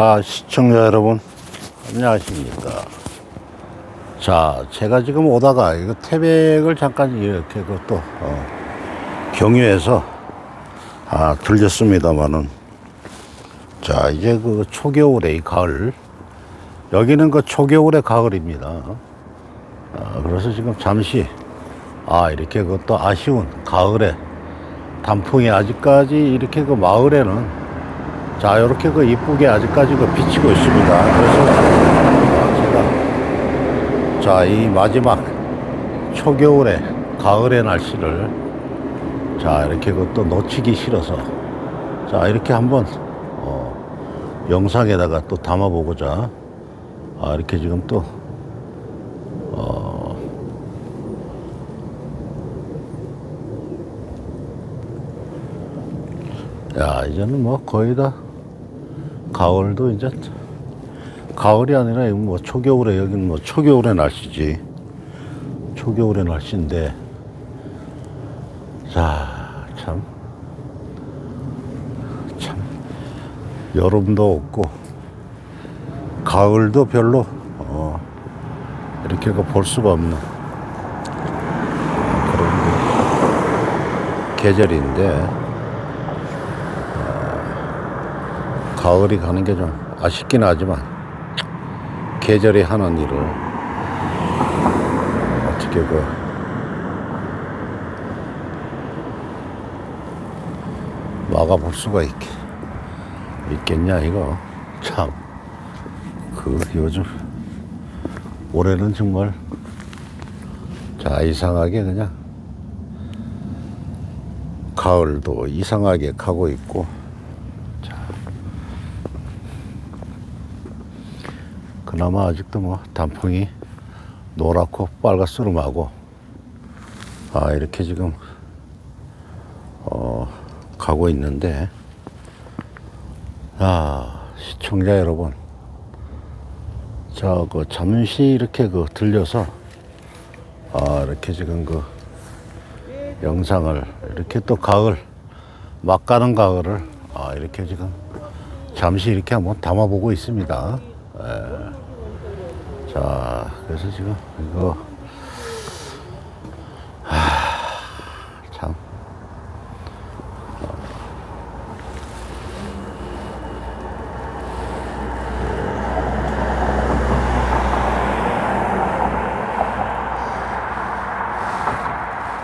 아, 시청자 여러분, 안녕하십니까. 자, 제가 지금 오다가 이거 태백을 잠깐 이렇게 그또 어, 경유해서 아, 들렸습니다만은 자, 이제 그 초겨울의 이 가을 여기는 그 초겨울의 가을입니다. 아, 그래서 지금 잠시 아, 이렇게 그또 아쉬운 가을에 단풍이 아직까지 이렇게 그 마을에는 자, 이렇게 그 이쁘게 아직까지 그 비치고 있습니다. 그래서 아, 제가 자, 이 마지막 초겨울의 가을의 날씨를 자, 이렇게 그또 놓치기 싫어서 자, 이렇게 한번 어, 영상에다가 또 담아보고자 아, 이렇게 지금 또 어, 야, 이제는 뭐 거의 다 가을도 이제 가을이 아니라 이건 뭐 초겨울에 여기는 뭐 초겨울의 날씨지. 초겨울의 날씨인데 자, 참. 참. 여름도 없고 가을도 별로 어, 이렇게 그볼 수가 없는 그런 그 계절인데 가을이 가는 게 좀 아쉽긴 하지만 계절이 하는 일을 어떻게 그 막아볼 수가 있, 있겠냐 이거? 참 그 요즘 올해는 정말 자 이상하게 그냥 가을도 이상하게 가고 있고 그나마 아직도 뭐 단풍이 노랗고 빨갛스름하고 아 이렇게 지금 어 가고 있는데 아 시청자 여러분 자그 잠시 이렇게 그 들려서 아 이렇게 지금 그 영상을 이렇게 또 가을 막 가는 가을을 아 이렇게 지금 잠시 이렇게 한번 담아보고 있습니다. 예. 자, 그래서 지금 이거 하, 참.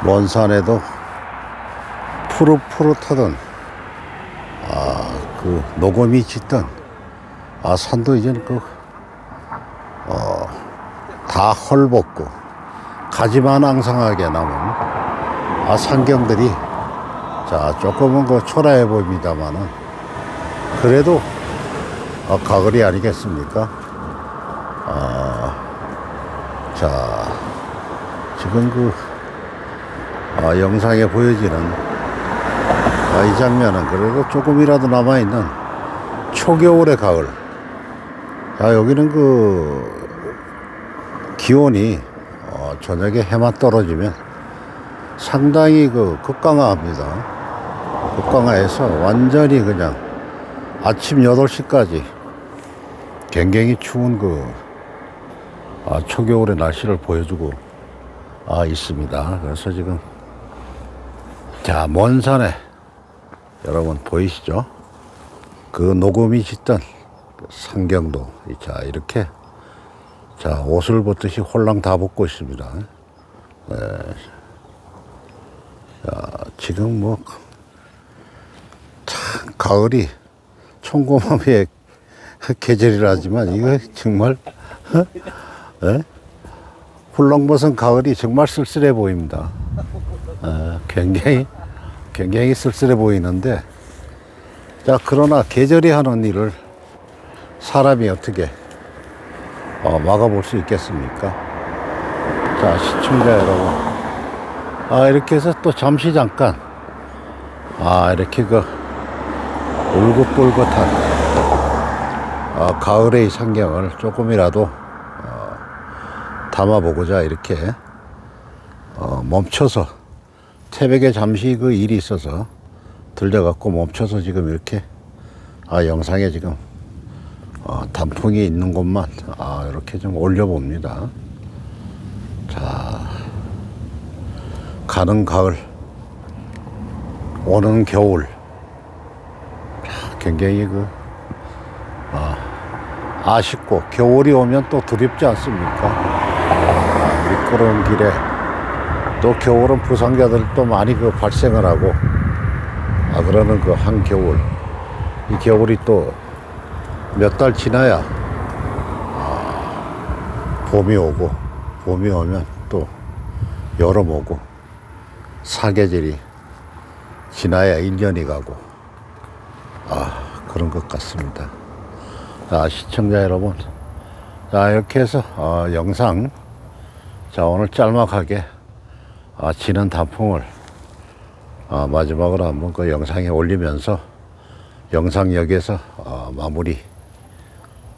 먼 산에도 푸릇푸릇하던 아, 그 녹음이 짙던 아, 산도 이제는 그, 어, 다 헐벗고, 가지만 앙상하게 남은, 아, 산경들이, 자, 조금은 그 초라해 보입니다만은, 그래도, 어, 가을이 아니겠습니까? 아, 자, 지금 그, 아, 영상에 보여지는, 아, 이 장면은 그래도 조금이라도 남아 있는 초겨울의 가을, 자, 여기는 그 기온이 어, 저녁에 해만 떨어지면 상당히 그 극강화합니다. 극강화해서 완전히 그냥 아침 8시까지 굉장히 추운 그 아, 초겨울의 날씨를 보여주고 아, 있습니다. 그래서 지금 자, 먼 산에 여러분 보이시죠? 그 녹음이 짙던 상경도 자 이렇게 자 옷을 벗듯이 홀랑 다 벗고 있습니다. 네. 자 지금 뭐 참 가을이 총고마비의 계절이라지만 이거 정말 네? 훌렁 벗은 가을이 정말 쓸쓸해 보입니다. 어, 굉장히 굉장히 쓸쓸해 보이는데 자 그러나 계절이 하는 일을 사람이 어떻게 어, 막아볼 수 있겠습니까? 자, 시청자 여러분. 아, 이렇게 해서 또 잠시 잠깐, 아, 이렇게 그, 울긋불긋한, 어, 가을의 상경을 조금이라도, 어, 담아보고자 이렇게, 어, 멈춰서, 태백에 잠시 그 일이 있어서 들려갖고 멈춰서 지금 이렇게, 아, 영상에 지금 어, 단풍이 있는 곳만 아, 이렇게 좀 올려봅니다. 자, 가는 가을, 오는 겨울. 자, 굉장히 그 아, 아쉽고 겨울이 오면 또 두렵지 않습니까? 아, 미끄러운 길에 또 겨울은 부상자들 또 많이 그 발생을 하고 아 그러는 그 한겨울 이 겨울이 또 몇 달 지나야 아, 봄이 오고 봄이 오면 또 여름 오고 사계절이 지나야 1년이 가고 아 그런 것 같습니다. 자 시청자 여러분 자 이렇게 해서 어, 영상 자 오늘 짤막하게 아, 지는 단풍을 아, 마지막으로 한번 그 영상에 올리면서 영상 여기에서 어, 마무리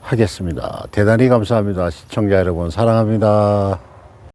하겠습니다. 대단히 감사합니다. 시청자 여러분 사랑합니다.